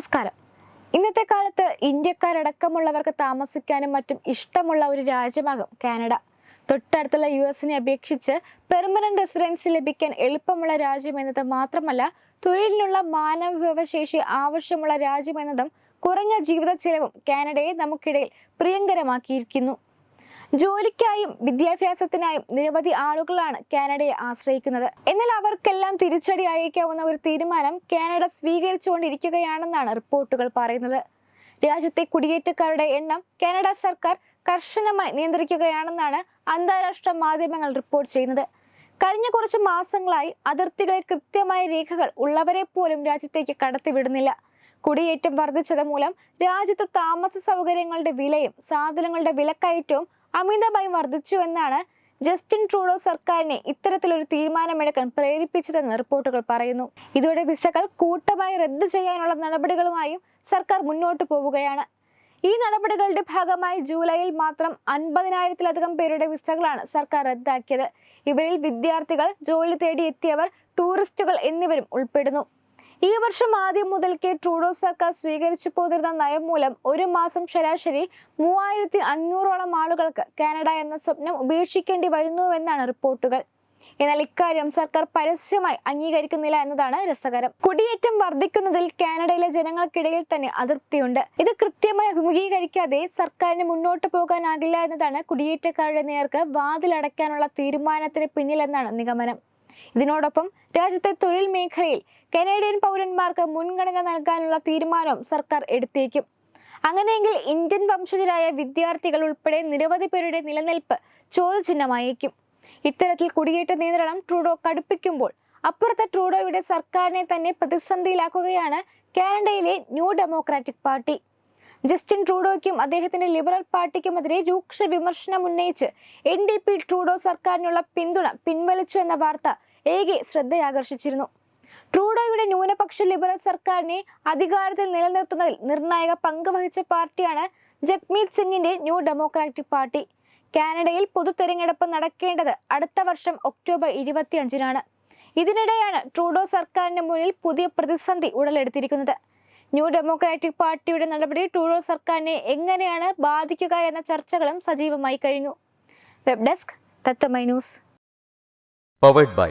നമസ്കാരം. ഇന്നത്തെ കാലത്ത് ഇന്ത്യക്കാരടക്കമുള്ളവർക്ക് താമസിക്കാനും മറ്റും ഇഷ്ടമുള്ള ഒരു രാജ്യമാകും കാനഡ. തൊട്ടടുത്തുള്ള യു എസിനെ അപേക്ഷിച്ച് പെർമനന്റ് റെസിഡൻസി ലഭിക്കാൻ എളുപ്പമുള്ള രാജ്യം എന്നത് മാത്രമല്ല തൊഴിലിനുള്ള മാനവ വിഭവശേഷി ആവശ്യമുള്ള രാജ്യം എന്നതും കുറഞ്ഞ ജീവിത ചെലവും കാനഡയെ നമുക്കിടയിൽ പ്രിയങ്കരമാക്കിയിരിക്കുന്നു. ജോലിക്കായും വിദ്യാഭ്യാസത്തിനായും നിരവധി ആളുകളാണ് കാനഡയെ ആശ്രയിക്കുന്നത്. എന്നാൽ അവർക്കെല്ലാം തിരിച്ചടി അയക്കാവുന്ന ഒരു തീരുമാനം കാനഡ സ്വീകരിച്ചുകൊണ്ടിരിക്കുകയാണെന്നാണ് റിപ്പോർട്ടുകൾ പറയുന്നത്. രാജ്യത്തെ കുടിയേറ്റക്കാരുടെ എണ്ണം കാനഡ സർക്കാർ കർശനമായി നിയന്ത്രിക്കുകയാണെന്നാണ് അന്താരാഷ്ട്ര മാധ്യമങ്ങൾ റിപ്പോർട്ട് ചെയ്യുന്നത്. കഴിഞ്ഞ കുറച്ച് മാസങ്ങളായി അതിർത്തികളിൽ കൃത്യമായ രേഖകൾ ഉള്ളവരെ പോലും രാജ്യത്തേക്ക് കടത്തിവിടുന്നില്ല. കുടിയേറ്റം വർദ്ധിച്ചത് മൂലം രാജ്യത്ത് താമസ സൗകര്യങ്ങളുടെ വിലയും സാധനങ്ങളുടെ വിലക്കയറ്റവും അമിതമായി വർദ്ധിച്ചു എന്നാണ് ജസ്റ്റിൻ ട്രൂഡോ സർക്കാരിനെ ഇത്തരത്തിലൊരു തീരുമാനമെടുക്കാൻ പ്രേരിപ്പിച്ചതെന്ന് റിപ്പോർട്ടുകൾ പറയുന്നു. ഇതോടെ വിസകൾ കൂട്ടമായി റദ്ദു ചെയ്യാനുള്ള നടപടികളുമായും സർക്കാർ മുന്നോട്ട് പോവുകയാണ്. ഈ നടപടികളുടെ ഭാഗമായി ജൂലൈയിൽ മാത്രം അൻപതിനായിരത്തിലധികം പേരുടെ വിസകളാണ് സർക്കാർ റദ്ദാക്കിയത്. ഇവരിൽ വിദ്യാർത്ഥികൾ ജോലി തേടി എത്തിയവർ ടൂറിസ്റ്റുകൾ എന്നിവരും ഉൾപ്പെടുന്നു. ഈ വർഷം ആദ്യം മുതൽക്കേ ട്രൂഡോ സർക്കാർ സ്വീകരിച്ചു പോതിരുന്ന നയം മൂലം ഒരു മാസം ശരാശരി മൂവായിരത്തി അഞ്ഞൂറോളം ആളുകൾക്ക് കാനഡ എന്ന സ്വപ്നം ഉപേക്ഷിക്കേണ്ടി വരുന്നുവെന്നാണ് റിപ്പോർട്ടുകൾ. എന്നാൽ ഇക്കാര്യം സർക്കാർ പരസ്യമായി അംഗീകരിക്കുന്നില്ല എന്നതാണ് രസകരം. കുടിയേറ്റം വർദ്ധിക്കുന്നതിൽ കാനഡയിലെ ജനങ്ങൾക്കിടയിൽ തന്നെ അതൃപ്തിയുണ്ട്. ഇത് കൃത്യമായി അഭിമുഖീകരിക്കാതെ സർക്കാരിന് മുന്നോട്ട് പോകാനാകില്ല എന്നതാണ് കുടിയേറ്റക്കാരുടെ നേർക്ക് വാതിലടയ്ക്കാനുള്ള തീരുമാനത്തിന് പിന്നിലെന്നാണ് നിഗമനം. ഇതിനോടൊപ്പം രാജ്യത്തെ തൊഴിൽ മേഖലയിൽ കനേഡിയൻ പൗരന്മാർക്ക് മുൻഗണന നൽകാനുള്ള തീരുമാനവും സർക്കാർ എടുത്തേക്കും. അങ്ങനെയെങ്കിൽ ഇന്ത്യൻ വംശജരായ വിദ്യാർത്ഥികൾ ഉൾപ്പെടെ നിരവധി പേരുടെ നിലനിൽപ്പ് ചോദ്യചിഹ്നമായേക്കും. ഇത്തരത്തിൽ കുടിയേറ്റ നിയന്ത്രണം ട്രൂഡോ കടുപ്പിക്കുമ്പോൾ അപ്പുറത്തെ ട്രൂഡോയുടെ സർക്കാരിനെ തന്നെ പ്രതിസന്ധിയിലാക്കുകയാണ് കാനഡയിലെ ന്യൂ ഡെമോക്രാറ്റിക് പാർട്ടി. ജസ്റ്റിൻ ട്രൂഡോയ്ക്കും അദ്ദേഹത്തിന്റെ ലിബറൽ പാർട്ടിക്കുമെതിരെ രൂക്ഷ വിമർശനം ഉന്നയിച്ച് എൻ ഡി പി ട്രൂഡോ സർക്കാരിനുള്ള പിന്തുണ പിൻവലിച്ചു എന്ന വാർത്ത ഏകെ ശ്രദ്ധയാകർഷിച്ചിരുന്നു. ട്രൂഡോയുടെ ന്യൂനപക്ഷ ലിബറൽ സർക്കാരിനെ അധികാരത്തിൽ നിലനിർത്തുന്നതിൽ നിർണായക പങ്ക് വഹിച്ച പാർട്ടിയാണ് ജഗ്മീത് സിംഗിന്റെ ന്യൂ ഡെമോക്രാറ്റിക് പാർട്ടി. കാനഡയിൽ പൊതു തെരഞ്ഞെടുപ്പ് നടക്കേണ്ടത് അടുത്ത വർഷം ഒക്ടോബർ ഇരുപത്തിയഞ്ചിനാണ്. ഇതിനിടെയാണ് ട്രൂഡോ സർക്കാരിന് മുന്നിൽ പുതിയ പ്രതിസന്ധി ഉടലെടുത്തിരിക്കുന്നത്. ന്യൂ ഡെമോക്രാറ്റിക് പാർട്ടിയുടെ നടപടി ട്രൂഡോ സർക്കാരിനെ എങ്ങനെയാണ് ബാധിക്കുക എന്ന ചർച്ചകളും സജീവമായി കഴിഞ്ഞു. Web desk തത്തമൈ news. Powered by